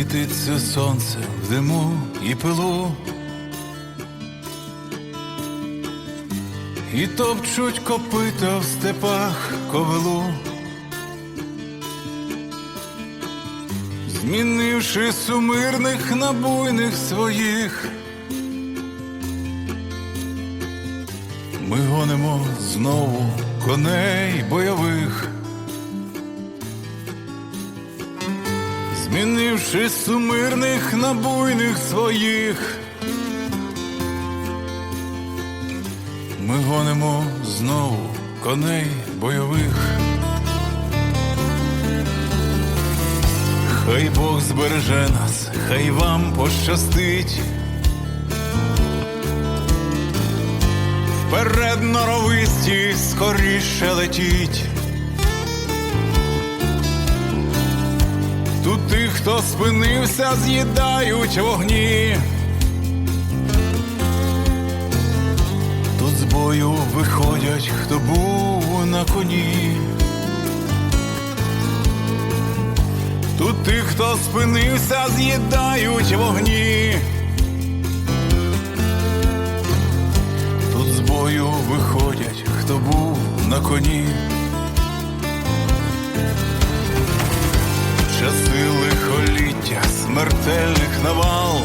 світиться сонце в диму і пилу. І топчуть копита в степах ковилу, змінивши сумирних на буйних своїх. Ми гонимо знову коней бойових, змінивши сумирних на буйних своїх. Ми гонимо знову коней бойових. Хай Бог збереже нас, хай вам пощастить. Вперед норовисті скоріше летіть. Тут тих, хто спинився, з'їдають вогні. Тут з бою виходять, хто був на коні. Тут тих, хто спинився, з'їдають вогні. Часи лихоліття, смертельних навал.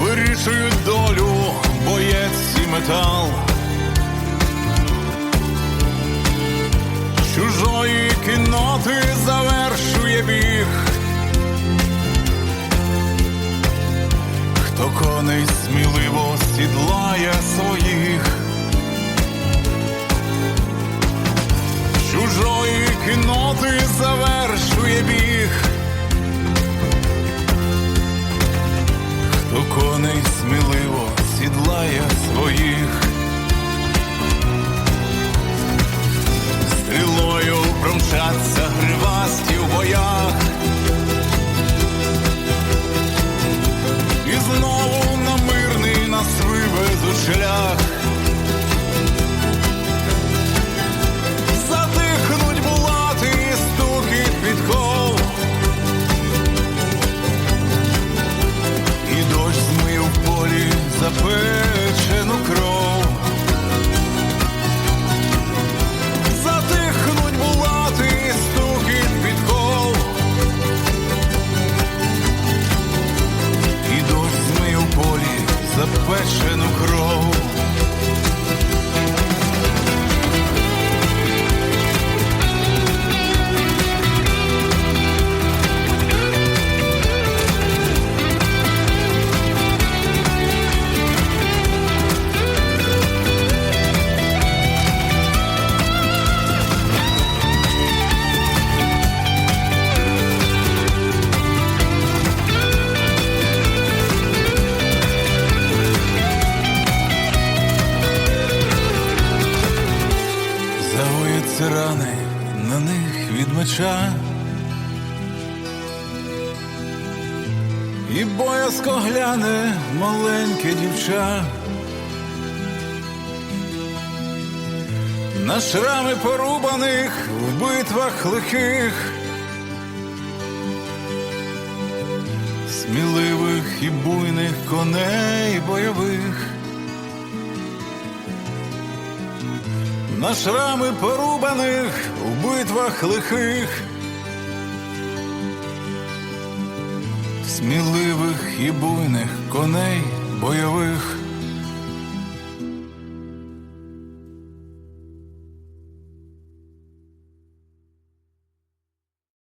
Вирішують долю, боєць і метал. Чужої кінноти завершує біг. Хто коней сміливо біг. Хто коней сміливо сідлає своїх. Запечену кров. Загоються рани на них від меча. І боязко гляне маленьке дівча. На шрами порубаних в битвах лихих, сміливих і буйних коней бойових. На шрами порубаних у битвах лихих, сміливих і буйних коней бойових.